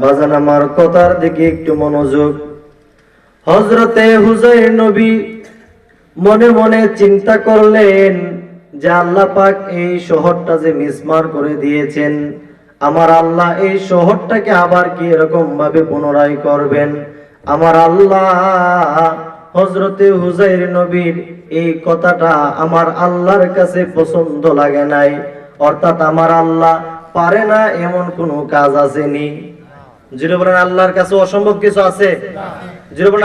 বাজান আমার কথার দিকে একটু মনোযোগ। হজরতে হুজাইর নবী মনে মনে চিন্তা করলেন যে আল্লাহ পাক এই শহরটা যে মিসমার করে দিয়েছেন, আমার আল্লাহ এই শহরটাকে আবার কি এরকম ভাবে পুনরায় করবেন? আমার আল্লাহ হজরতে হুজাইর নবীর এই কথাটা আমার আল্লাহর কাছে পছন্দ লাগে নাই। অর্থাৎ আমার আল্লাহ পারে না এমন কোনো কাজ আসেনি। জিরো বলেন, আল্লাহর কাছে অসম্ভব কিছু আছে?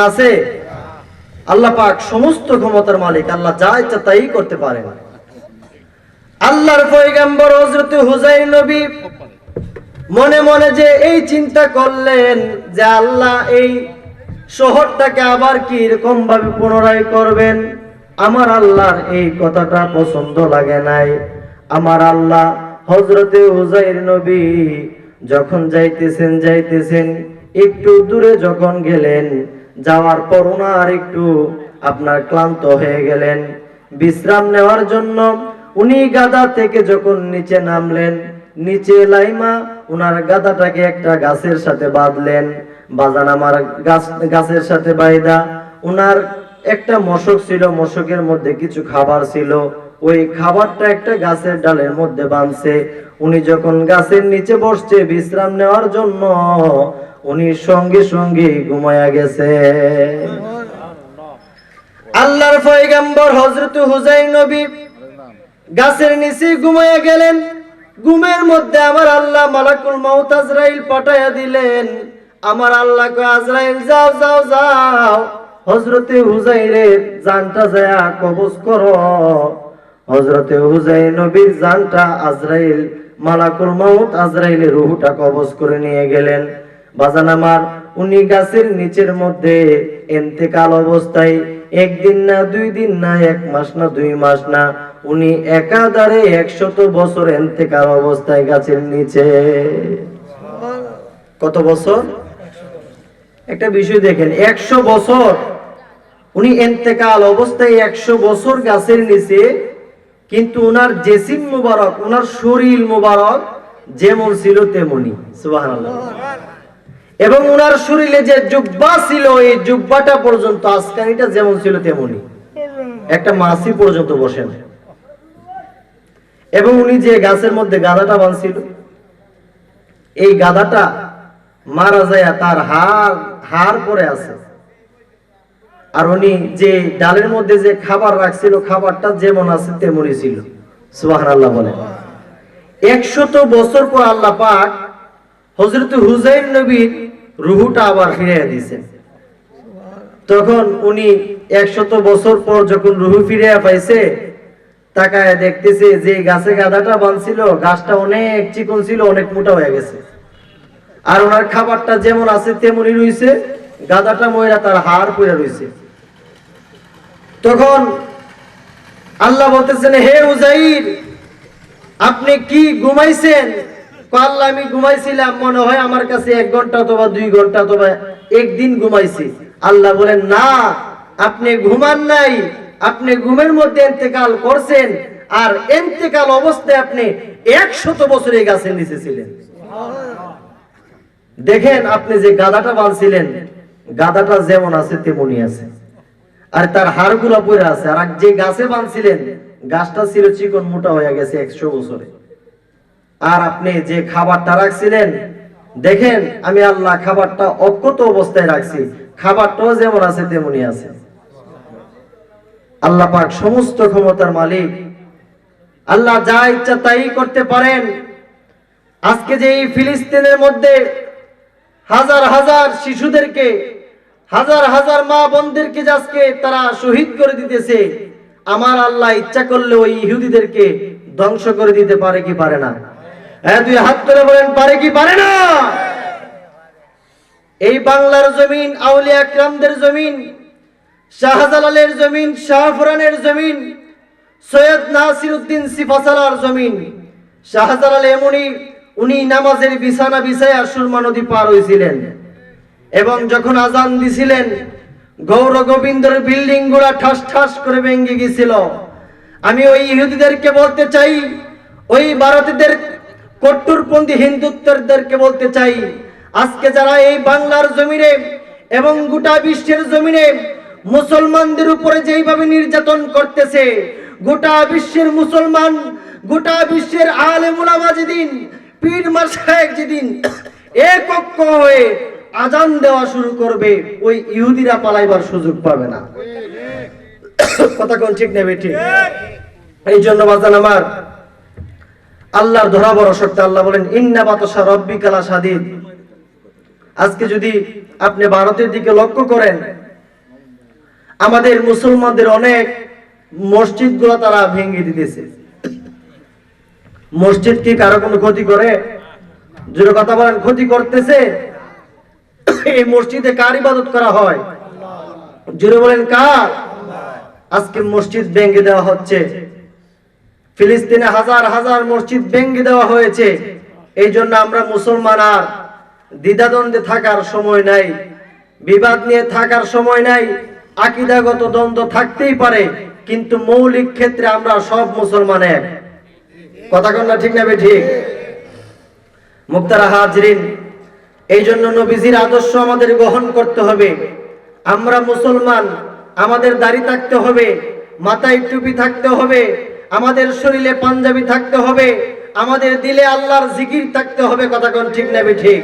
আছে? আল্লাহ পাক সমস্ত ক্ষমতার মালিক, আল্লাহ যা ইচ্ছা তাই করতে পারেন। আল্লাহর পয়গাম্বর নবী মনে মনে যে এই চিন্তা করলেন যে আল্লাহ এই শহরটাকে আবার কি এরকম ভাবে পুনরায় করবেন? আমার আল্লাহর এই কথাটা পছন্দ লাগে নাই। আমার আল্লাহ হজরতে হুজাইর নবী যখন যাইতেছেন যাইতেছেন, একটু দূরে যখন গেলেন, যাওয়ার পর ওনার একটু আপনার ক্লান্ত হয়ে গেলেন। বিশ্রাম নেওয়ার জন্য উনি গাদা থেকে যখন নিচে নামলেন, নিচে লাইমা উনার গাদাটাকে একটা গাছের সাথে বাঁধলেন। বাজান আমার গাছ, গাছের সাথে বাইদা, উনার একটা মশক ছিল, মশকের মধ্যে কিছু খাবার ছিল। ওই খাবারটা একটা গাছের ডালের মধ্যে বাঁধছে উনি যখন গাছের নিচে বসছে বিশ্রাম নেওয়ার জন্য, উনি সঙ্গে সঙ্গে ঘুমায়া গেছে। আল্লাহর পয়গাম্বর হযরত হুজাই নবী গাছের নিচে ঘুমায়া গেলেন। ঘুমের মধ্যে আমার আল্লাহ মালাকুল মাউত আজরাইল পাঠায়া দিলেন। আমার আল্লাহ আজরাইল, যাও যাও যাও। হযরতে হুজাইরের জানটা যায় কবজ করো। হযরতে হুজাইর নবীর জানটা আজরাইল, মালাকুল মাউত আজরাইলের রুহটা কবজ করে নিয়ে গেলেন। বাজান আমার, উনি গাছের নিচের মধ্যে এন্তেকাল অবস্থায়, একদিন না, দুই দিন না, এক মাস না, দুই মাস না, উনি একাধারে একশত বছর এন্তেকাল অবস্থায় গাছের নিচে। কত বছর? একটা বিষয় দেখেন, একশো বছর। উনি এন্তেকাল অবস্থায় একশো বছর গাছের নিচে কিন্তু উনার জেসিম মুবারক, উনার শরীর মুবারক যেমন ছিল তেমনি। এবং উনার শরীরে যে জুব্বা ছিল, এই জুব্বাটা পর্যন্ত আসকানিটা যেমন ছিল তেমনি। একটা মাসি পর্যন্ত বসেন। এবং উনি যে গাছের মধ্যে গাদাটা বাঁধছিল, এই গাদাটা মারা যায় তার হার হার পরে আছে। আর উনি যে ডালের মধ্যে যে খাবার রাখছিল, খাবারটা যেমন আছে তেমনই ছিল। সুবাহ আল্লাহ বলে। একশত বছর পর আল্লাহ পাক হজরত হুজাইন নবীর রুহুটা আবার ফিরিয়ে দিয়েছেন। তখন উনি একশত বছর পর যখন রুহু ফিরিয়ে পাইছে, তাকায় দেখতেছে যে গাছে গাদাটা বানছিল গাছটা অনেক চিকন ছিল, অনেক মোটা হয়ে গেছে। আর ওনার খাবারটা যেমন আছে তেমনই রইছে, গাদাটা ময়রা তার হাড় পড়ে রইছে। তখন আল্লাহ বলতেছেন, হে উজাইর আপনি কি ঘুমাইছেন? আল্লাহ, আমি ঘুমাইছিলাম, মনে হয় আমার কাছে এক ঘণ্টা অথবা দুই ঘণ্টা অথবা একদিন ঘুমাইছি। আল্লাহ বলেন, না, আপনি ঘুমান নাই। আপনি ঘুমের মধ্যে এন্তেকাল করছেন আর এন্তেকাল অবস্থায় আপনি একশত বছর এই গাছের নিচে ছিলেন। দেখেন, আপনি যে গাদাটা বাঁধছিলেন গাদাটা যেমন আছে, তেমনই আছে। আর তার হাড়গুলা পড়ে আছে। আর যে গাছে বাঁধছিলেন গাছটা ছিল চিকন, মোটা হয়ে গেছে একশো বছরে। আর আপনি যে খাবারটা রাখছিলেন, দেখেন, আমি আল্লাহ খাবারটা অক্ষত অবস্থায় রাখছি। খাবারটাও যেমন আছে তেমনই আছে। আল্লাহ পাক সমস্ত ক্ষমতার মালিক। আল্লাহ যা ইচ্ছা তাই করতে পারেন। আজকে যে এই ফিলিস্তিনের মধ্যে হাজার হাজার শিশুদেরকে হাজার হাজার মা বোনদেরকে আজকে তারা শহীদ করে দিতেছে, আমার আল্লাহ ইচ্ছা করলে ওই ইহুদিদেরকে ধ্বংস করে দিতে পারে কি পারে না? হ্যাঁ দুই হাত তুলে বলেন, পারে কি পারে না? এই বাংলার জমিন, আউলিয়া আকরামদের জমিন, শাহজালালের জমিন, শাহফরানের জমিন, সৈয়দ নাসির উদ্দিন সিফাসালার জমিন, শাহজালাল এমনই উনি নামাজের বিছানা বিছায়া সুরমা নদী পার হয়েছিলেন এবং যখন আজান দিছিলেন, গৌর গোবিন্দর বিল্ডিংগুলা ঠাস ঠাস করে ভেঙে গেছিল। আমি ওই ইহুদিদেরকে বলতে চাই, ওই ভারতীয়দের কট্টরপন্থী হিন্দুত্বদেরকে বলতে চাই, আজকে যারা এই বাংলার জমিনে এবং গোটা বিশ্বের জমিনে মুসলমানদের উপরে যেইভাবে নির্যাতন করতেছে, গোটা বিশ্বের মুসলমান, গোটা বিশ্বের আলেম উলামা যেদিন পীর মাসায়েক যেদিন এক হয়ে আজান দেওয়া শুরু করবে, ওই ইহুদিরা পালাইবার সুযোগ পাবে না। কথা কোন ঠিক নেবে ঠিক এই জন্য বাজান আমার, আল্লাহর ধরা বড় সত্য আল্লাহ বলেন, ইন্না বাতসা রব্বিকালা সাদিদ। আজকে যদি আপনি ভারতের দিকে লক্ষ্য করেন, আমাদের মুসলমানদের অনেক মসজিদগুলো তারা ভেঙে দিতেছে। মসজিদ কি কারও কোনো ক্ষতি করে? জোরে কথা বলেন, ক্ষতি করতেছে? এই মসজিদে কার ইবাদত করা হয়? জোরে বলেন কার? আজকে মসজিদ ভেঙে দেওয়া হচ্ছে। ফিলিস্তিনে হাজার হাজার মসজিদ ভেঙে দেওয়া হয়েছে। এই জন্য আমরা মুসলমান আর দ্বিধাদ্বন্দ্বে থাকার সময় নাই, বিবাদ নিয়ে থাকার সময় নাই, আকিদাগত দ্বন্দ্ব থাকতেই পারে, কিন্তু মৌলিক ক্ষেত্রে আমরা সব মুসলমান এক। কথা কন্যা ঠিক না ঠিক? মুক্তারা হাজরিন এই জন্য নবীজির আদর্শ আমাদের গ্রহণ করতে হবে। আমরা মুসলমান, আমাদের দাড়ি থাকতে হবে, মাথায় টুপি থাকতে হবে, আমাদের শরীরে পাঞ্জাবি থাকতে হবে, আমাদের দিলে আল্লাহর জিকির থাকতে হবে, কথা কোন ঠিক নেবে ঠিক?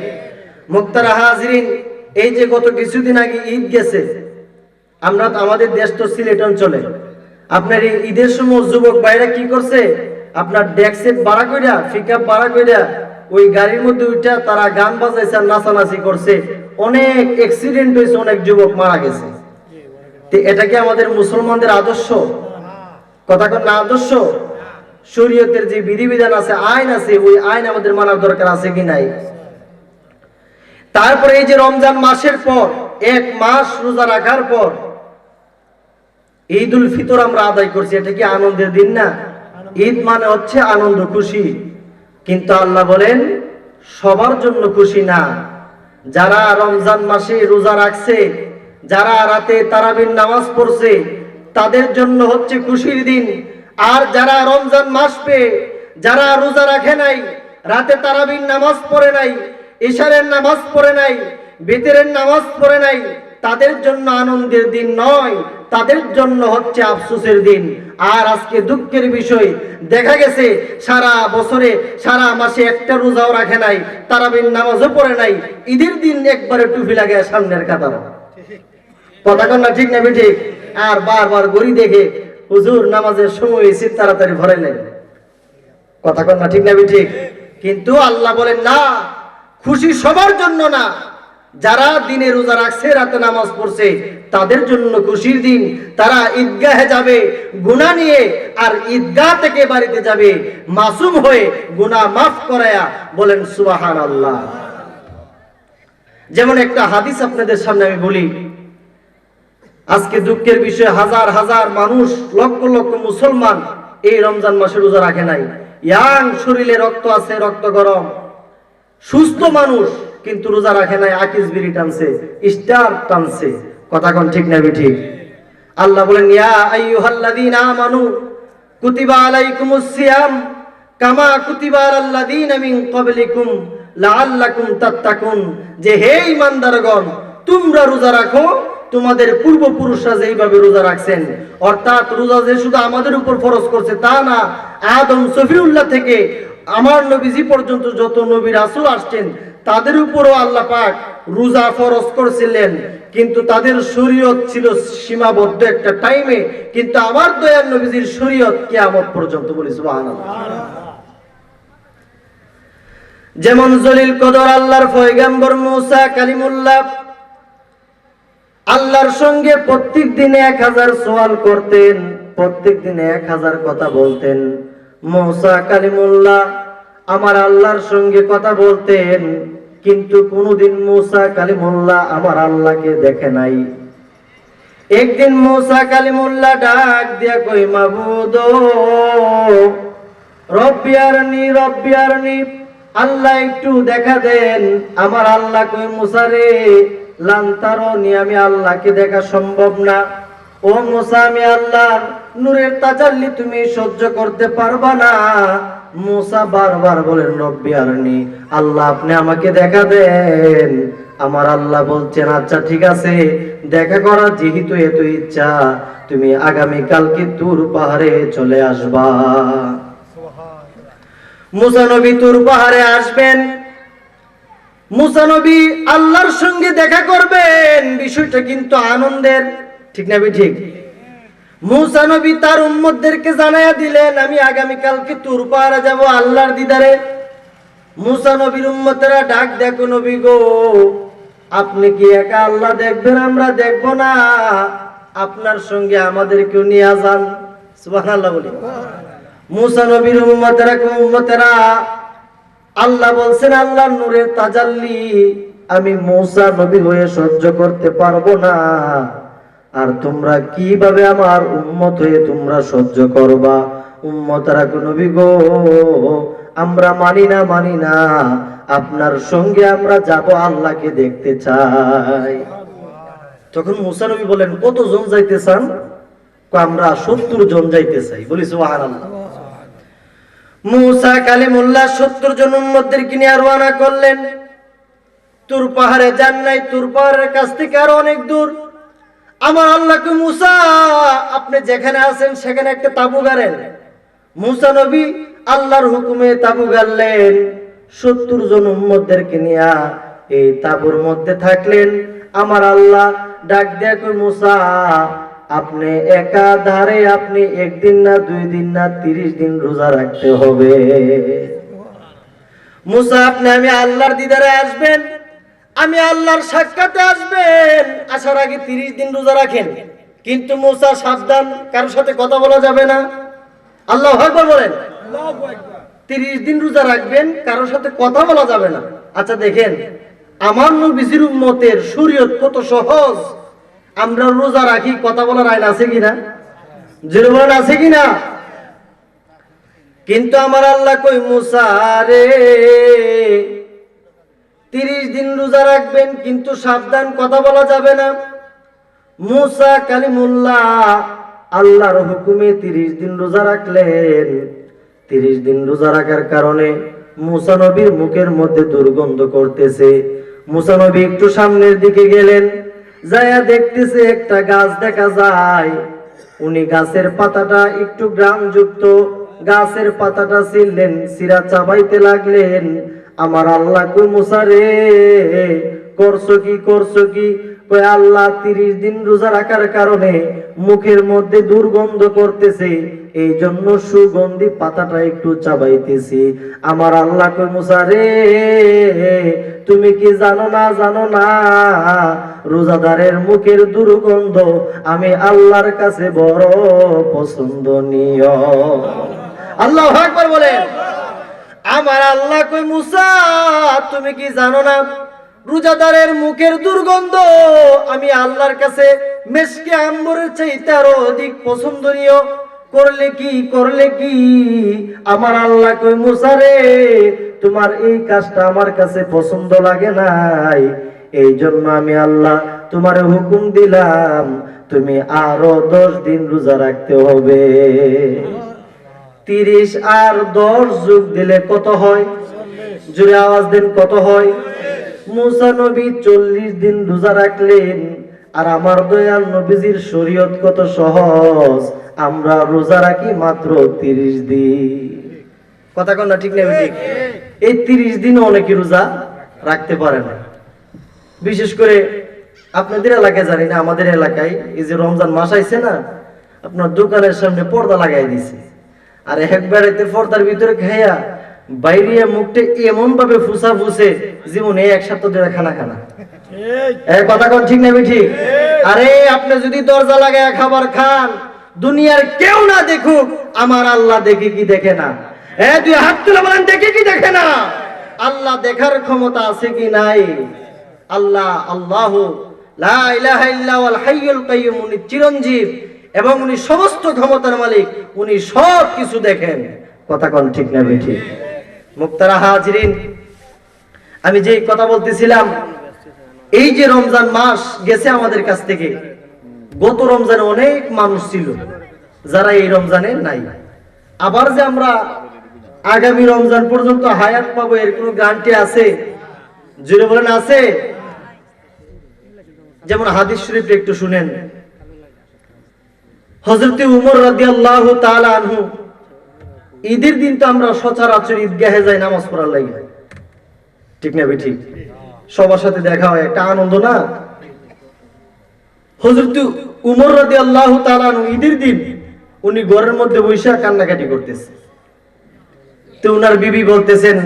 মুক্তারা হাজরিন, এই যে গত কিছুদিন আগে ঈদ গেছে, আমরা আমাদের দেশ তো সিলেট অঞ্চলে। আপনার এই ঈদের সময় যুবক ভাইরা কি করছে? আপনার ডেক্সেট বাড়া কইরা পিকআপ বাড়া কইরা ওই গাড়ির মধ্যে উঠা তারা গান বাজাইছে আর নাচানাচি করছে। অনেক অ্যাক্সিডেন্ট হয়েছে, অনেক যুবক মারা গেছে। এটা কি আমাদের মুসলমানদের আদর্শ? কথা কন না আদর্শ? শরীয়তের যে বিধিবিধান আছে, আইন আছে, ওই আইন আমাদের মানার দরকার আছে কি নাই? তারপরে এই যে রমজান মাসের পর, এক মাস রোজা রাখার পর ঈদ উল ফিতর আমরা আদায় করছি। এটা কি আনন্দের দিন না? ঈদ মানে হচ্ছে আনন্দ, খুশি। কিন্তু আল্লাহ বলেন, সবার জন্য খুশি না। যারা রমজান মাসে রোজা রাখছে, যারা রাতে তারাবির নামাজ পড়ছে, তাদের জন্য হচ্ছে খুশির দিন। আর যারা রমজান মাস পেয়ে যারা রোজা রাখে নাই, রাতে তারাবির নামাজ পড়ে নাই ইশারের নামাজ পড়ে নাই, বেতেরের নামাজ পড়ে নাই তাদের জন্য আনন্দের দিন নয়, তাদের জন্য হচ্ছে আফসোসের দিন। আর আজকে দুঃখের বিষয়, দেখা গেছে সারা বছরে, সারা মাসে একটা রোজাও রাখে নাই, তারাবির নামাজও পড়ে নাই, ঈদের দিন একবারে টুপি লাগে সামনের কাতার। কথা না ঠিক না ঠিক আর বারবার গড়ি দেখে, হুজুর নামাজের সময় এসে তাড়াতাড়ি ভরাইলেন কথা কন না ঠিক না ঠিক কিন্তু আল্লাহ বলেন, না, খুশি সবার জন্য না যারা দিনে রোজা রাখছে, রাতে নামাজ পড়ছে, তাদের জন্য খুশির দিন। তারা ঈদগাহে যাবে, গুনাহ নিয়ে, আর ঈদগাহ থেকে বাড়িতে যাবে, মাসুম হয়ে গুনাহ মাফ করায়া বলেন সুবাহান আল্লাহ যেমন একটা হাদিস আপনাদের সামনে আমি বলি, আজকে দুঃখের বিষয়ে, হাজার হাজার মানুষ, লক্ষ লক্ষ মুসলমান এই রমজান মাসে রোজা রাখে নাই। ইয়াং শরীরে রক্ত আছে, রক্ত গরম। সুস্থ মানুষ কিন্তু রোজা রাখে নাই, আকিস বিড়ি টানছে, স্টার টানছে। কথা কোন ঠিক না ঠিক আল্লাহ বলেন, ইয়া আইয়ুহাল্লাযীনা আমানু, কুতিবা আলাইকুমুস সিয়াম, কামা কুতিবা আলাল্লাযীনা মিন ক্বাবলিকুম লাআল্লাকুম তাত্তাকুন। যে হে ঈমানদারগণ, তোমরা রোজা রাখো, তোমাদের পূর্বপুরুষরা যেইভাবে রোজা রাখছেন, অর্থাৎ রোজা যে শুধু আমাদের উপর ফরজ করছে তা না, আদম সফিউল্লাহ থেকে আমার নবীজি পর্যন্ত যত নবী রাসূল আসছেন তাদের উপরও আল্লাহ পাক রোজা ফরজ করছিলেন, কিন্তু তাদের শরীয়ত ছিল সীমাবদ্ধ একটা টাইমে কিন্তু আমার দয়ার নবীজির শরীয়ত কিয়ামত পর্যন্ত বলি, সুবহানাল্লাহ। যেমন জলিল কদর আল্লাহর পয়গাম্বর মুসা কালিমুল্লাহ, আল্লাহর সঙ্গে প্রত্যেক দিনে এক হাজার সোয়াল করতেন, প্রত্যেক দিনে এক হাজার কথা বলতেন। মৌসা কালিমুল্লাহ আমার আল্লাহর সঙ্গে কথা বলতেন কিন্তু কোনোদিন মৌসা কালিমুল্লাহ আমার আল্লাহকে দেখে নাই। একদিন মৌসা কালিমুল্লাহ ডাক দিয়া কই মাবুদ রব্বিয়ারনি রব্বিয়ারনি আল্লাহ একটু দেখা দেন। আমার আল্লাহ কই মুসারে লান্তারনি আমি আল্লাহকে দেখা সম্ভব না। ও মুসা, আমি আল্লাহ নূরের তাজাল্লি তুমি সহ্য করতে পারবা না। মুসা বারবার বলেন, রব্বি আরনি, আল্লাহ আপনি আমাকে দেখা দেন। আমার আল্লাহ বলছেন আচ্ছা ঠিক আছে, দেখা করার যেহেতু এত ইচ্ছা, তুমি আগামী কালকে তুর পাহাড়ে চলে আসবা। মুসা নবী তুর পাহাড়ে আসবেন। মুসা নবী আল্লাহর সঙ্গে দেখা করবেন। বিষয়টা কিন্তু আনন্দের, ঠিক না ঠিক মুসা নবী তার উম্মতদেরকে জানাইয়া দিলেন, আমি আগামী কালকে তুর পাহাড়ে যাব আল্লাহর দিদারে। মুসা নবীর উম্মতেরা ডাক, দেখো নবী গো, আপনি কি একা আল্লাহ দেখবেন, আমরা দেখব না। আপনার সঙ্গে আমাদেরকেও নিয়ে যান। সুবহানাল্লাহ বলি। মুসা নবীর উম্মতেরা আল্লাহ বলছেন, আল্লাহর নূরের তাজাল্লি আমি মৌসা নবী হয়ে সহ্য করতে পারব না। আর তোমরা কীভাবে আমার উম্মত হয়ে তোমরা সহ্য করবা? উম্মতারা নবী গো, আমরা মানি না মানি না, আপনার সঙ্গে আমরা যাব আল্লাহকে দেখতে চাই। তখন মুসা নবী বলেন, কতজন যাইতে চান? আমরা সত্তর জন যাইতে চাই। বলি মুসা কালিমুল্লাহ সত্তর জন উম্মতদেরকে নিয়ে রওনা করলেন। তুর পাহাড়ে যান নাই, তুর পাহাড়ের কাছ থেকে আরও অনেক দূর। আমার আল্লাহকে মুসা, আপনি যেখানে আছেন সেখানে একটা তাবু গাড়েন। মুসা নবী আল্লাহর হুকুমে তাবু গাড়লেন, সত্তর জন উম্মতদেরকে নিয়ে এই তাবুর মধ্যে থাকলেন। আমার আল্লাহ ডাক দেখো মুসা, আপনি একা ধারে আপনি একদিন না, দুই দিন না, তিরিশ দিন রোজা রাখতে হবে। মুসা, আপনি আমি আল্লাহর দিদারে আসবেন আমি আল্লাহর সাক্ষাতে আসবেন। আসার আগে তিরিশ দিন রোজা রাখেন। কিন্তু মুসা সাবধান কারোর সাথে কথা বলা যাবে না। আল্লাহ আকবার বলেন। তিরিশ দিন রোজা রাখবেন কারোর সাথে কথা বলা যাবে না। আচ্ছা দেখেন আমার নবীজির উম্মতের শরীয়ত কত সহজ। আমরা রোজা রাখি কথা বলার আইন আছে কিনা? জোরে বলেন আছে কিনা? কিন্তু আমার আল্লাহ কই মুসা রে তিরিশ দিন রোজা রাখবেন, কিন্তু সাবধান, কথা বলা যাবে না। মুসা কালিমুল্লাহ আল্লাহর হুকুমে তিরিশ দিন রোজা রাখলেন। তিরিশ দিন রোজা রাখার কারণে মুসা নবীর মুখের মধ্যে দুর্গন্ধ করতেছে। মুসা নবী একটু সামনের দিকে গেলেন যায়া দেখতেছে একটা গাছ দেখা যায়। উনি গাছের পাতাটা একটু গ্রামযুক্ত, গাছের পাতাটা ছিললেন সিরা চাবাইতে লাগলেন। আমার আল্লাহ কই মুসা রে? করছ কি করছ কি? কই আল্লাহ তিরিশ দিন রোজা রাখার কারণে মুখের মধ্যে দুর্গন্ধ করতেছে এই জন্য সুগন্ধি পাতাটা একটু চাবাইতেছি। আমার আল্লাহ কই মুসা রে? তুমি কি জানো না জানো না? রোজাদারের মুখের দুর্গন্ধ আমি আল্লাহর কাছে বড় পছন্দনীয়। আল্লাহ আকবার বলেন। আমার আল্লাহ কই, মুসা, তুমি কি জানো না? রোজাদারের মুখের দুর্গন্ধ আমি আল্লাহর কাছে মেসকে আম্বরের চাইতে আরও অধিক পছন্দনীয়। করলে কি করলে কি? আমার আল্লাহ কই, মুসা রে, তোমার এই কাজটা আমার কাছে পছন্দ লাগে নাই। এই জন্য আমি আল্লাহ তোমার হুকুম দিলাম, তুমি আরও দশ দিন রোজা রাখতে হবে। তিরিশ আর দশ যুগ দিলে কত হয়? জুড়ে আওয়াজ দিন, কত হয়? মুসা নবী চল্লিশ দিন রোজা রাখলেন, আর আমার দয়াল নবীজির শরীয়ত কত সহজ? আমরা রোজা রাখি মাত্র তিরিশ দিন। কথা কন না, ঠিক ঠিক এই তিরিশ দিন অনেকে রোজা রাখতে পারে না। বিশেষ করে আপনাদের এলাকায় জানি না, আমাদের এলাকায় এই যে রমজান মাস আইছে না, আপনার দোকানের সামনে পর্দা লাগাই দিছে। আর একবারেতে পর্দার ভিতরে খাইয়া বাইরে মুখটা এমন ভাবে ফুসা ফুসে জীবনে এক সপ্তাহ ধরে খানা খানা। কথা কোন ঠিক নেবে ঠিক আরে আপনি যদি দরজা লাগায় খাবার খান দুনিয়ার কেউ না দেখুক আমার আল্লাহ দেখে কি দেখে না? এ তুই হাত তুলে বলেন দেখে কি দেখে না? আল্লাহ দেখার ক্ষমতা আছে কি নাই? আল্লাহ আল্লাহ লা ইলাহা ইল্লাহুল হাইয়ুল কাইয়্যুম উনি চিরঞ্জীব। এবং উনি সমস্ত ক্ষমতার মালিক, উনি সব কিছু দেখেন। কথা কোন ঠিক না ঠিক মুক্তারা হাজরিন, আমি যে কথা বলতেছিলাম, এই যে রমজান মাস গেছে আমাদের কাছ থেকে, গত রমজানে অনেক মানুষ ছিল, যারা এই রমজানে নাই। আবার যে আমরা আগামী রমজান পর্যন্ত হায়াত পাবো এর কোনো গ্যারান্টি আছে? বলেন, আছে? যেমন হাদিস শরীফটা একটু শুনেন। হজরতে উমর রাদিয়াল্লাহু তাআলা আনহু, ঈদের দিন তো আমরা সচরাচর ঈদগাহে যাই নামাজ পড়ার লাগে। ঠিক না ঠিক সবার সাথে দেখা হয়, একটা আনন্দ না? হজরত উমর রাদিয়াল্লাহু তাআলা আনহু ঈদের দিন উনি ঘরের মধ্যে বসে কান্নাকাটি করতেছে। তো উনার বিবি বলতেছেন,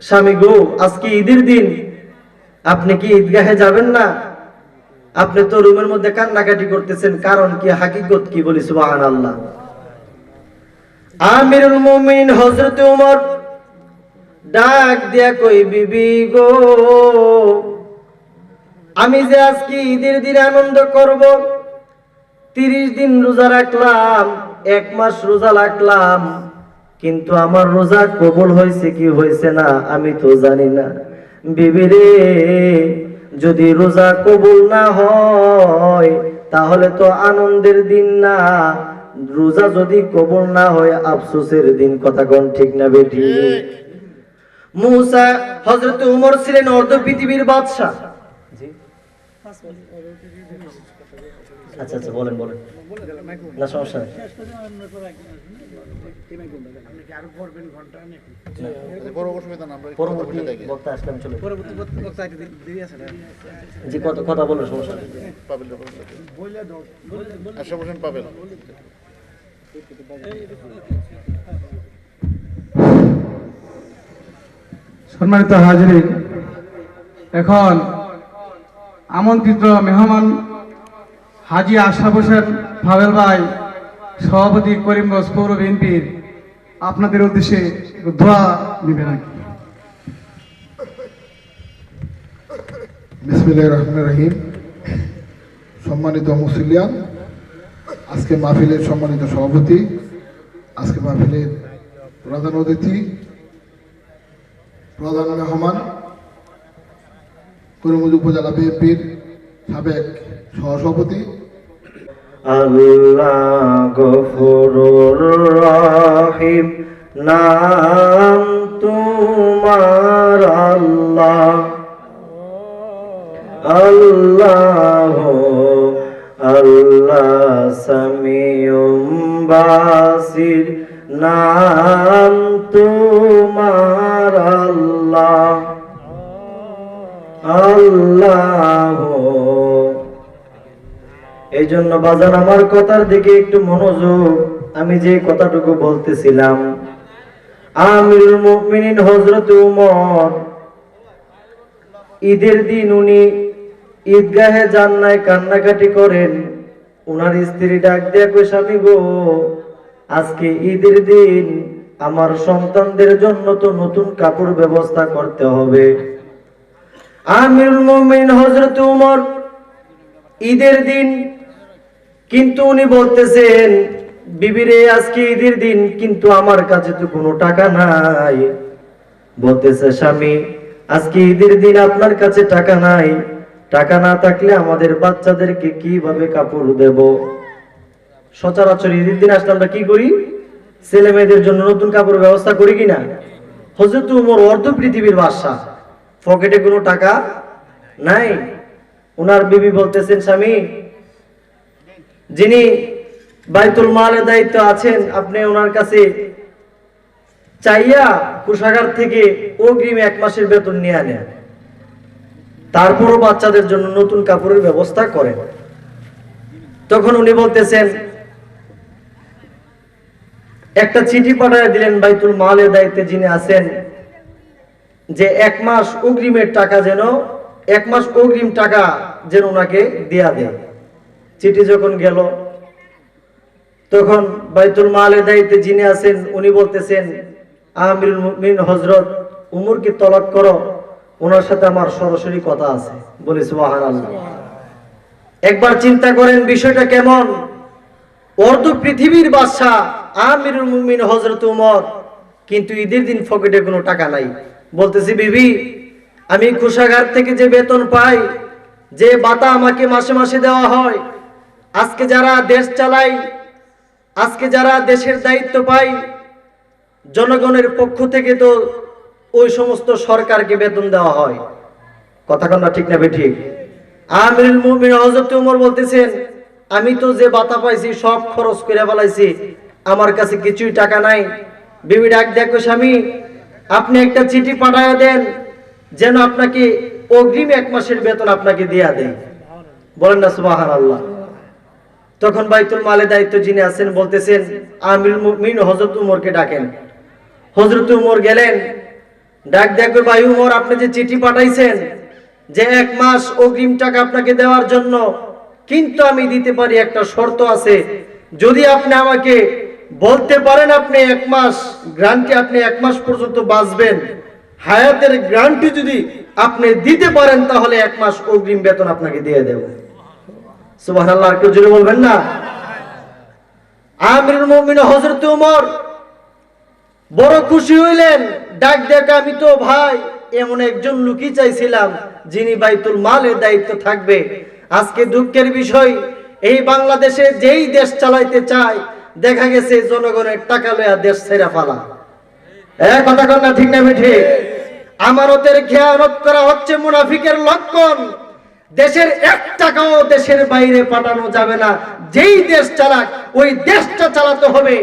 স্বামী গো, আজকে ঈদের দিন আপনি কি ঈদগাহে যাবেন না? আপনি তো রুমের মধ্যে কান্নাকাটি করতেছেন, কারণ কি, হাকিকত কি বলি সুবাহান আল্লাহ আমিরুল মুমিন হজরত উমর ডাক দিয়া কই বিবি গো, আমি যে আজকে ঈদের দিন আনন্দ করব, তিরিশ দিন রোজা রাখলাম, এক মাস রোজা রাখলাম, কিন্তু আমার রোজা কবুল হয়েছে কি হয়েছে না, আমি তো জানি না। বিবিরে যদি রোজা কবুল না হয় তাহলে তো আনন্দের দিন না। রোজা যদি কবুল না হয় আফসোসের দিন কথা কোন ঠিক না বেটি? মুসা হজরত উমর ছিলেন অর্ধ পৃথিবীর বাদশাহ। আচ্ছা আচ্ছা বলেন বলেন। না সমস্যা নেই। পরবর্তী। বক্তা আসলে আমি চলে জি কথা কথা বলুন সমস্যা নেই। পাবেল সম্মানিত হাজির এখন আমন্ত্রিত মেহমান হাজি আশরাফ হোসেন ফাবেল ভাই, সভাপতি করিমগঞ্জ পৌর বিএনপির আপনাদের উদ্দেশ্যে দোয়া নেবেন আর কি। বিসমিল্লাহির রহমানির রহিম সম্মানিত মুসলিয়ান আজকে মাহফিলের সম্মানিত সভাপতি, আজকে মাহফিলের প্রধান অতিথি, প্রধান রহমান করিমগঞ্জ উপজেলা বিএনপির সাবেক সহসভাপতি। আল্লাহ নাম তোমার আল্লাহ। আল্লাহ আল্লাহ সামিউম নাম তোমার আল্লাহ। আল্লাহ এই জন্য বাজান আমার কথার দিকে একটু মনোযোগ। আমি যে কথাটুকু বলতেছিলাম। আমিরুল মুমিনিন হযরত উমর, ঈদের দিন উনি ঈদগাহে যান নাই কান্নাকাটি করেন। উনার স্ত্রী ডাক দিয়া, কই স্বামী গো, আজকে ঈদের দিন আমার সন্তানদের জন্য তো নতুন কাপড় ব্যবস্থা করতে হবে। আমিরুল মুমিনিন হযরত উমর, ঈদের দিন কিন্তু উনি বলতেছেন, বিবিরে, আজকে ঈদের দিন, কিন্তু আমার কাছে তো কোনো টাকা নাই। বলতেছে, স্বামী, আজকে ঈদের দিন আপনার কাছে টাকা নাই। টাকা না থাকলে আমাদের বাচ্চাদেরকে কীভাবে কাপড় দেব? সচরাচর ঈদের দিন আসলে আমরা কি করি? ছেলে মেয়েদের জন্য নতুন কাপড় ব্যবস্থা করি কিনা হজরত উমর অর্ধ পৃথিবীর বাদশা পকেটে কোনো টাকা নাই। উনার বিবি বলতেছেন, স্বামী যিনি বাইতুল মালের দায়িত্ব আছেন, আপনি ওনার কাছে চাইয়া কোষাগার থেকে অগ্রিম এক মাসের বেতন নিয়ে আনেন। তারপরও বাচ্চাদের জন্য নতুন কাপড়ের ব্যবস্থা করেন। তখন উনি বলতেছেন, একটা চিঠি পাঠায় দিলেন বাইতুল মালের দায়িত্বে যিনি আছেন, যে এক মাস অগ্রিমের টাকা যেন, এক মাস অগ্রিম টাকা যেন ওনাকে দেয়া দেয়। চিঠি যখন গেল, তখন বাইতুল মালের দায়িত্বে যিনি আছেন, উনি বলতেছেন, আমিরুল মুমিন হজরত উমরকে তলব করো, ওনার সাথে আমার সরাসরি কথা আছে। বলে একবার চিন্তা করেন বিষয়টা কেমন? অর্ধ পৃথিবীর বাদশাহ আমিরুল মুমিন হজরত উমর কিন্তু ঈদের দিন পকেটে কোনো টাকা নাই। বলতেছি, বিবি, আমি কোষাগার থেকে যে বেতন পাই, যে বাতা আমাকে মাসে মাসে দেওয়া হয় আজকে যারা দেশ চালাই আজকে যারা দেশের দায়িত্ব পাই জনগণের পক্ষ থেকে তো ওই সমস্ত সরকারকে বেতন দেওয়া হয়। কথা কন্যা ঠিক না ঠিক আমিরুল মুমিন হযরত উমর বলতেছেন, আমি তো যে বাতা পাইছি, সব খরচ করে ফেলাইছি, আমার কাছে কিছুই টাকা নাই। বিবি ডাক, দেখো স্বামী, আপনি একটা চিঠি পাঠায় দেন, যেন আপনাকে অগ্রিম এক মাসের বেতন আপনাকে দিয়া দেয়। বলেন না সুবাহান আল্লাহ তখন বাইতুল মালে দায়িত্ব যিনি আছেন বলতেছেন, আমিরুল মুমিন হযরত উমরকে ডাকেন। হযরত উমর গেলেন, ডাক দেখবে ভাই উমর, আপনি যে চিঠি পাঠাইছেন যে এক মাস অগ্রিম টাকা আপনাকে দেওয়ার জন্য, কিন্তু আমি দিতে পারি একটা শর্ত আছে। যদি আপনি আমাকে বলতে পারেন আপনি এক মাস, গ্রান্টি আপনি এক মাস পর্যন্ত বাঁচবেন। হায়াতের গ্রান্টি যদি আপনি দিতে পারেন, তাহলে এক মাস অগ্রিম বেতন আপনাকে দিয়ে দেব। আর কেউ জোরে বলবেন না? আমিরুল মুমিন হযরত উমর। বড় খুশি হইলেন, ডাক দেখ আমি তো ভাই, এমন একজন লুকি চাইছিলাম, যিনি বাইতুল মালের দায়িত্ব থাকবে। আজকে দুঃখের বিষয়, এই বাংলাদেশে যেই দেশ চালাইতে চায়, দেখা গেছে জনগণের টাকা লয়া দেশ ছেড়ে ফালা। কথা কন না, ঠিক না ঠিক আমানতের খেয়ানত করা হচ্ছে মুনাফিকের লক্ষণ। দেশের এক টাকাও দেশের বাইরে পাঠানো যাবে না। যেই দেশ চালাক, ওই দেশটা চালাতে হবে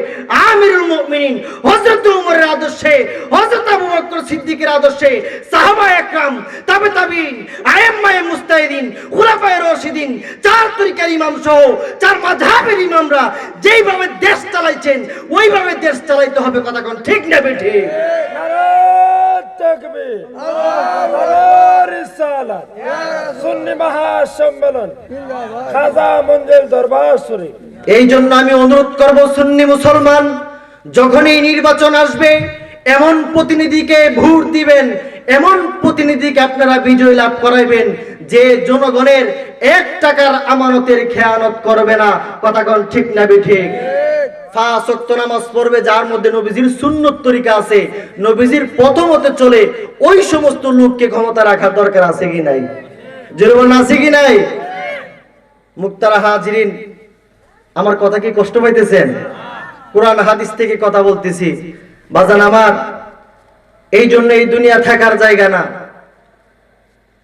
আমিরুল মুমিনিন, হযরত উমরের আদর্শে, হযরত আবু বকর সিদ্দিকের আদর্শে, সাহাবা একরাম, তাবে তাবিন, আয়েম্মায়ে মুস্তাহিদিন, খুলাফায়ে রাশিদিন, চার তরিকার ইমাম সহ, চার মাযহাবের ইমামরা যেইভাবে দেশ চালাইছেন, ওইভাবে দেশ চালাইতে হবে কথা কোন ঠিক না বেঠিক তকবীর। রিসালাত সুন্নি মহাসম্মেলন। খাজা মঞ্জিল দরবার শরীফ এই জন্য আমি অনুরোধ করব সুন্নি মুসলমান যখনই নির্বাচন আসবে এমন প্রতিনিধিকে ভোট দিবেন এমন প্রতিনিধিকে আপনারা বিজয় লাভ করাইবেন যে জনগণের এক টাকার আমানতের খেয়ানত করবে না। কথা ঠিক না ঠিক? ওয়াক্ত নামাজ পড়বে, যার মধ্যে নবীজির সুন্নত তরিকা আছে। নবীজির প্রথমতে চলে ওই সমস্ত লোককে ক্ষমতা রাখার দরকার আছে কি নাই? যেরকম আছে কি নাই? মুক্তারা হাজিরিন, আমার কথা কি কষ্ট পাইতেছেন? কোরআন হাদিস থেকে কথা বলতেছি। বাজান আমার, এই জন্য এই দুনিয়া থাকার জায়গা না।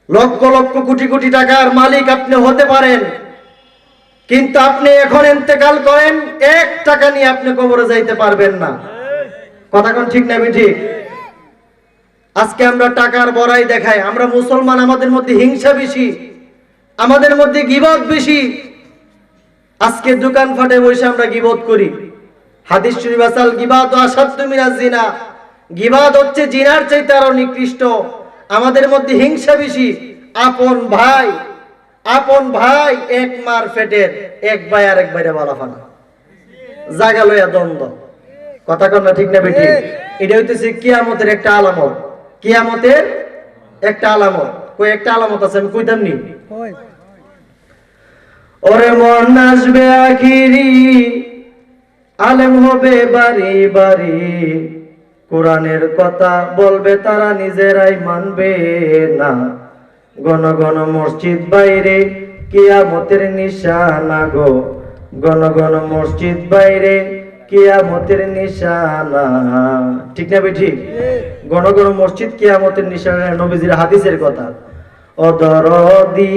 লক্ষ লক্ষ কোটি কোটি টাকার মালিক আপনি হতে পারেন। কিন্তু আপনি এখন ইন্তেকাল করেন, এক টাকা নিয়ে আপনি কবরে যাইতে পারবেন না। কথা কোন ঠিক না ঠিক আজকে আমরা টাকার বড়াই দেখাই, আমরা মুসলমান, আমাদের মধ্যে হিংসা বেশি, আমাদের মধ্যে গিবত বেশি। আজকে দোকান ফাটে বসে আমরা গিবত করি। হাদিস শরীফ গিবাদ আসাদ্দু মিনাজ জিনা। গিবাদ হচ্ছে জিনার চাইতে আরও নিকৃষ্ট। আমাদের মধ্যে হিংসা বেশি। আপন ভাই আপন ভাই এক মার ফেটের এক ভাই আর এক বাইরে বালা ফানা জাগা লইয়া দ্বন্দ্ব। কথা কন না ঠিক না বেটি এটা হইতেছে কিয়ামতের একটা আলামত। কিয়ামতের একটা আলামত। কই একটা আলামত আছে আমি কইতাম নি? ওরে মন আসবে আখিরি আলেম হবে বাড়ি বাড়ি। কোরআনের কথা বলবে তারা নিজেরাই মানবে না। গণ গণ মসজিদ বাইরে, কিয়ামতের নিশানা গো। গণ গণ মসজিদ বাইরে, কিয়ামতের নিশানা। ঠিক না ঠিক গণ গণ মসজিদ কিয়ামতের নিশানা, নবীজির হাদিসের কথা। অদরদি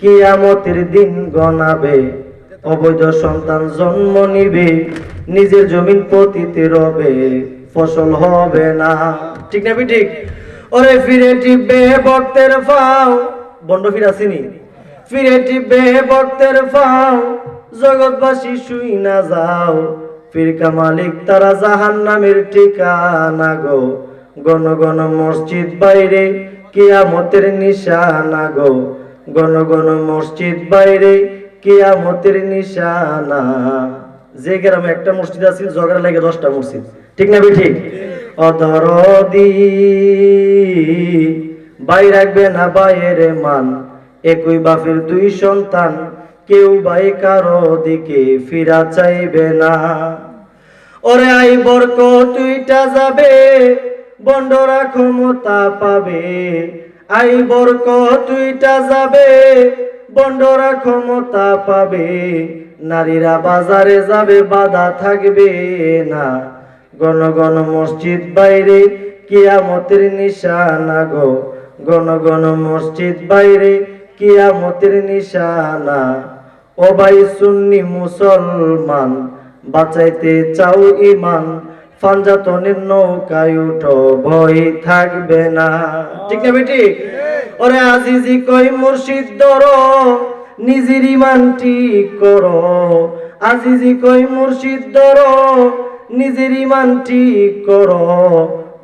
কিয়ামতের দিন গনাবে। অবৈধ সন্তান জন্ম নিবে, নিজের জমিন পতিতে রবে। ফসল হবে না। ঠিক না ঠিক ওরে ফিরে টিপবে বক্তের ফাও। বন্ড ফির আসেনি। ফিরে টিপবে বক্তের ফাও। জগৎবাসী শুই না যাও। ফিরকা মালিক তারা জাহান নামের ঠিকানা গো। গণ গণ মসজিদ বাইরে কিয়ামতের নিশানা গো। গণ গণ মসজিদ বাইরে কিয়ামতের নিশানা। যে গ্রামে একটা মসজিদ আছে জগড়া লাগে দশটা মসজিদ। ঠিক না ঠিক অদরদি বাই রাখবে না বাইরে মান, একই বাপের দুই সন্তান, কেউ বাই কারও দিকে ফিরা চাইবে না। ওরে আই বরক, তুইটা যাবে বন্ডরা ক্ষমতা পাবে। আই বরক, তুইটা যাবে বন্ডরা ক্ষমতা পাবে। নারীরা বাজারে যাবে, বাধা থাকবে না। গণ গণ মসজিদ বাইরে কিয়ামতের নিশানা গো। গণ গণ মসজিদ বাইরে কিয়ামতের নিশানা। ও ভাই সুন্নি মুসলমান বাঁচাইতে চাও ইমান ফানজাতনের নৌকায় উঠো ভয় থাকবে না। ঠিক না বেটি? ওরে আজিজি কই মুর্শিদ ধরো নিজের ইমান ঠিক করো। আজিজি কই মুর্শিদ ধরো নিজের ইমান ঠিক করো।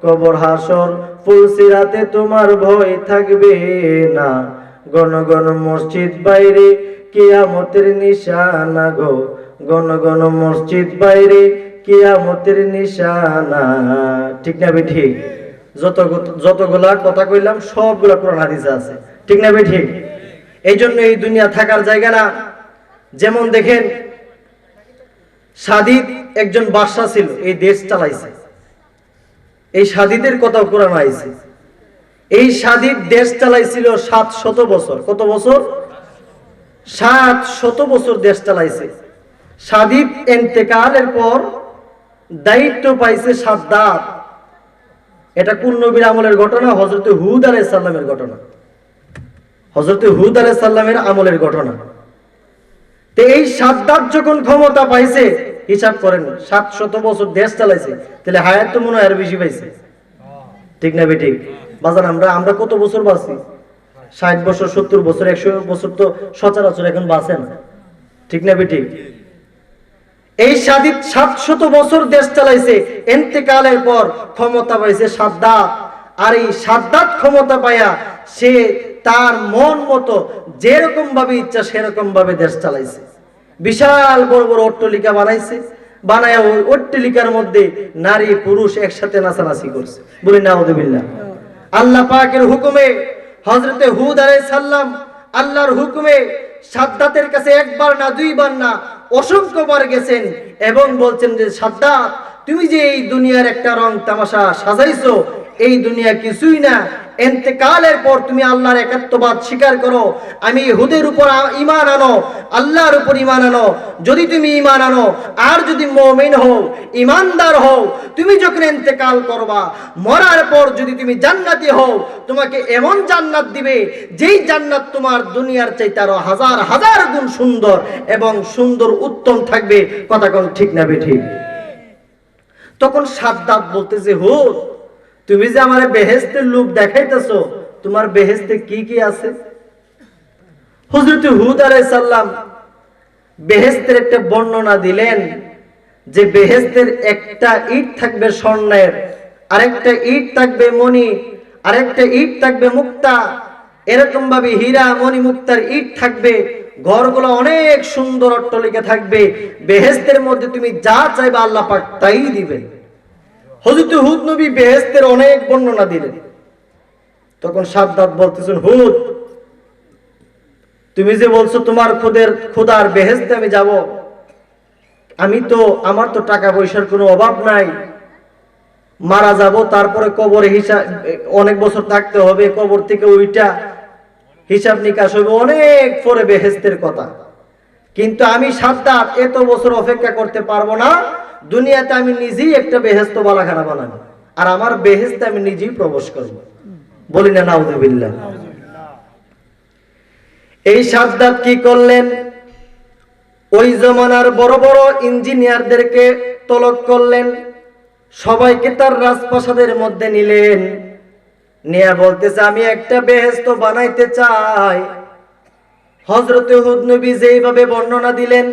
কবর, হাসর ফুলসিরাতে তোমার ভয় থাকবে না। গণ গণ মসজিদ বাইরে কিয়ামতের নিশানা গো। গণ গণ মসজিদ বাইরে কিয়ামতের নিশানা। ঠিক না ঠিক? যত যতগুলা কথা কইলাম, সবগুলা কোরআন হাদিসে আছে। ঠিক না ঠিক? এই জন্য এই দুনিয়া থাকার জায়গা না। যেমন দেখেন, সাদিদ একজন বাদশা ছিল, এই দেশ চালাইছে। এই সাদিদের কথাও কোরআন আইছে এই সাদিদ দেশ চালাইছিল সাত শত বছর। কত বছর? সাত শত বছর দেশ চালাইছে। সাদিদ এন্তেকালের পর দায়িত্ব পাইছে সাদ্দাত। এটা কোন নবীর আমলের ঘটনা? হজরত হুদ আলাইহিস সাল্লামের ঘটনা। হজরত হুদ আলাইহিস সাল্লামের আমলের ঘটনা। তো এই সাদ্দাত যখন ক্ষমতা পাইছে হিসাব করেন সাত শত বছর দেশ চালাইছে, তাহলে হায়াত তো মনে হয় আরও বেশি পাইছে। ঠিক না বেঠিক? বাজার, আমরা আমরা কত বছর বাঁচি? ষাট বছর, সত্তর বছর, একশো বছর তো সচরাচর এখন বাঁচে না। ঠিক না বেঠিক? এই সাদিত সাতশত বছর দেশ চালাইছে, এন্তেকালের পর ক্ষমতা পাইছে সাদ্দাত। আর এই সাদ্দাত ক্ষমতা পাইয়া সে তার মন মতো যেরকম ভাবে ইচ্ছা সেরকম ভাবে দেশ চালাইছে। বিশাল বড় বড় অট্টলিকা বানাইছে, বানায় ওই অট্টলিকার মধ্যে নারী, পুরুষ একসাথে নাচানাচি করছে। বলি না আল্লাহ পাকের হুকুমে হজরতে হুদ আলাইহিস সাল্লাম আল্লাহর হুকুমে সাদ্দাতের কাছে একবার না দুইবার না অসংখ্যবার গেছেন এবং বলছেন যে, সাদ্দাত, তুমি যে এই দুনিয়ার একটা রং তামাশা সাজাইছো এই দুনিয়া কিছুই না। এন্তেকালের পর তুমি আল্লাহর একাত্মবাদ স্বীকার করো। আমি হুদের উপর ইমান আনো, আল্লাহর উপর ইমান আনো। যদি তুমি ইমান আনো, আর যদি মমিন হও ইমানদার হও, তুমি যখন এন্তেকাল করবা, মরার পর যদি তুমি জান্নাতি হও, তোমাকে এমন জান্নাত দিবে, যেই জান্নাত তোমার দুনিয়ার চাইতে আরও হাজার হাজার গুণ সুন্দর এবং সুন্দর উত্তম থাকবে। কথা কোন ঠিক না বে ঠিক? তখন সাদ্দাত বলতেছে হুদ তুমি যে আমার বেহেস্তের লোক দেখাইতেছো, তোমার বেহেস্তে কি কি আছে? হুজরত হুদ আলাইহিস সালাম বেহেস্তের একটা বর্ণনা দিলেন যে বেহেস্তের একটা ইট থাকবে স্বর্ণের, আরেকটা ইট থাকবে মণি, আরেকটা ইট থাকবে মুক্তা এরকম ভাবে হীরা মণি মুক্তার ইট থাকবে, ঘরগুলো অনেক সুন্দর অট্টলিকা থাকবে, বেহেস্তের মধ্যে তুমি যা চাইবে আল্লাহ পাক তাই দিবেন। হজরত হুদ নবী বেহেস্তের অনেক বর্ণনা দিলেন। তখন বলতেছেন, হুদ, তুমি যে বলছো তোমার খুদের, খুদার বেহেস্তে আমি যাব, আমি তো, আমার তো টাকা পয়সার কোনো অভাব নাই। মারা যাব, তারপরে কবরে হিসাব অনেক বছর থাকতে হবে, কবর থেকে ওইটা হিসাব নিকাশ হবে, অনেক পরে বেহেস্তের কথা। কিন্তু আমি সাদ্দাত এত বছর অপেক্ষা করতে পারব না দুনিয়াতে আমি নিজেই একটা বেহেস্ত বালাখানা বানাবো। আর আমার বেহেস্তে আমি নিজেই প্রবেশ করব। বলি না, নাউজুবিল্লাহ। এই সাদ্দাত কি করলেন? ওই জমানার বড় বড় ইঞ্জিনিয়ারদেরকে তলব করলেন। সবাইকে তার রাজপ্রাসাদের মধ্যে নিলেন। নিয়া বলতেছে, আমি একটা বেহেস্ত বানাইতে চাই। হজরত হুদ নবী যেইভাবে বর্ণনা দিলেন